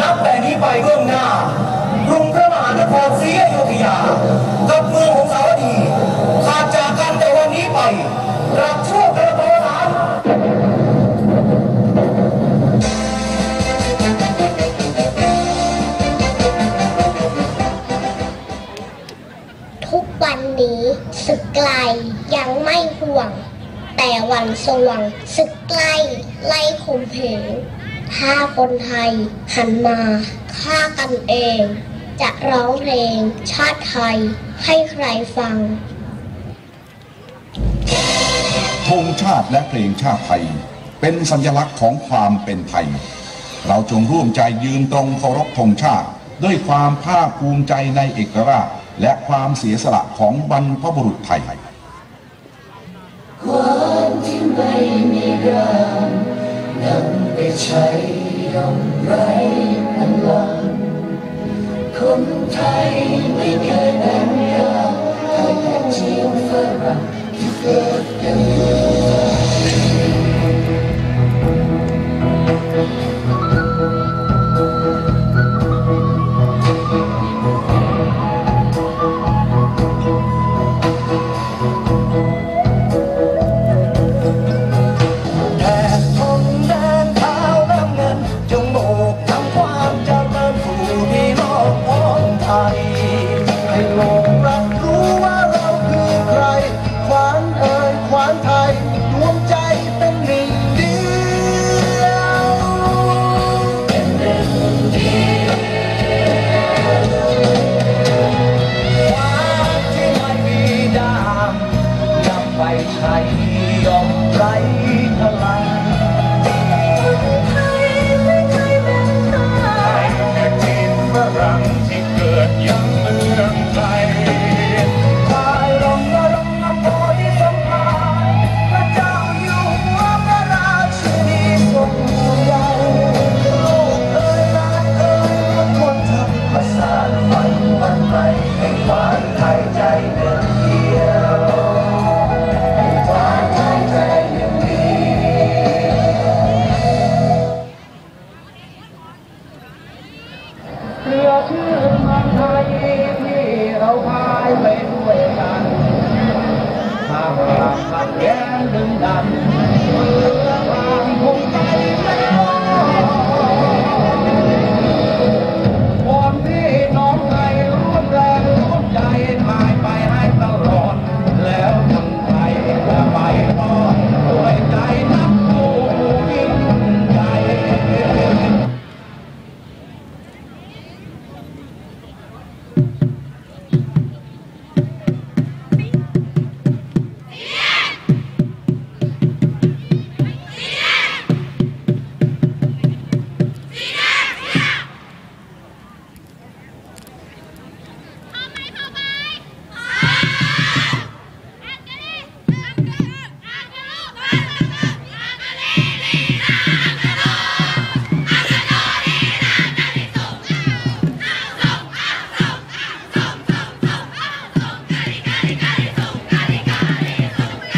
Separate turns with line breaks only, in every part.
นับแต่นี้ไปเบื้องหน้ากรุงพระมหานครศรีอยุธยากับเมือง ไก
ลยังไม่ห่วง แต่วันสวงศึกใกล้ ไล่ข่มเหงถ้าคนไทยหันมาฆ่ากันเอง จะร้องเพลงชาติไทยให้ใครฟัง
ธงชาติและเพลงชาติไทย เป็นสัญลักษณ์ของความเป็นไทย เราจงร่วมใจยืนตรงเคารพธงชาติ ด้วยความภาคภูมิใจในเอกราช และความเสียสละของบรรพบุรุษไทย
ความที่ไม่มีรานำไปใช้ย่อมไรพลังคนไทยไม่เคยแบ่งกันให้แต่เชียวฝรั่งที่เกิดกัน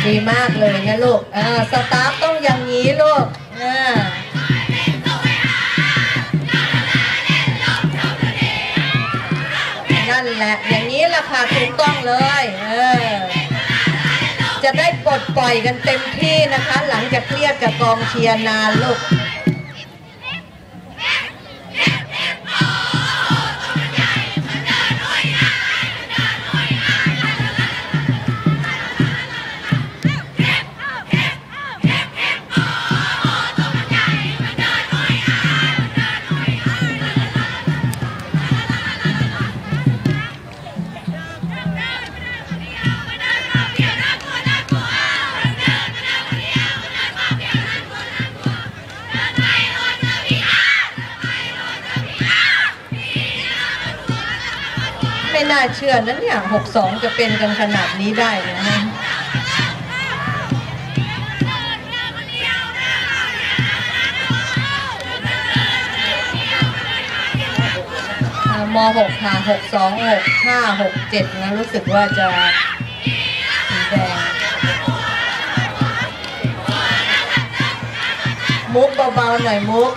ดีมาก
เลยนะลูกอ่าสตาฟต้องอย่างนี้ลูกอ่านั่นแหละ อย่างนี้แหละค่ะถูกต้องเลย เออ จะได้ปลดปล่อยกันเต็มที่นะคะ หลังจากเครียดกับกองเชียร์นานลูก น่าเชื่อนะเนี่ยหกสองจะเป็นกันขนาดนี้ได้นะฮะม .6 ค่ะ626 567 นะ รู้สึกว่าจะสีแดงมุกเบาๆหน่อยมุก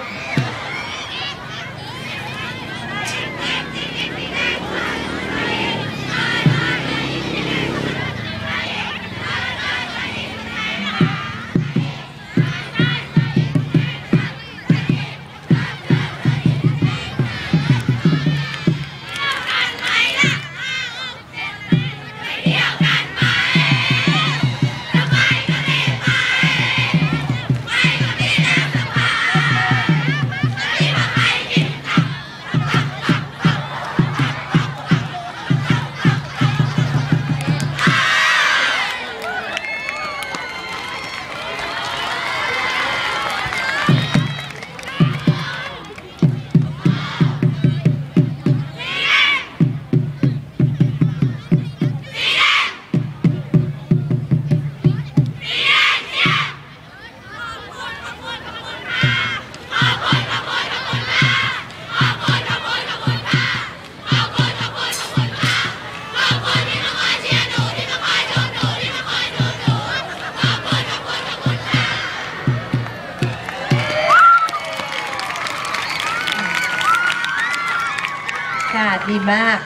มาก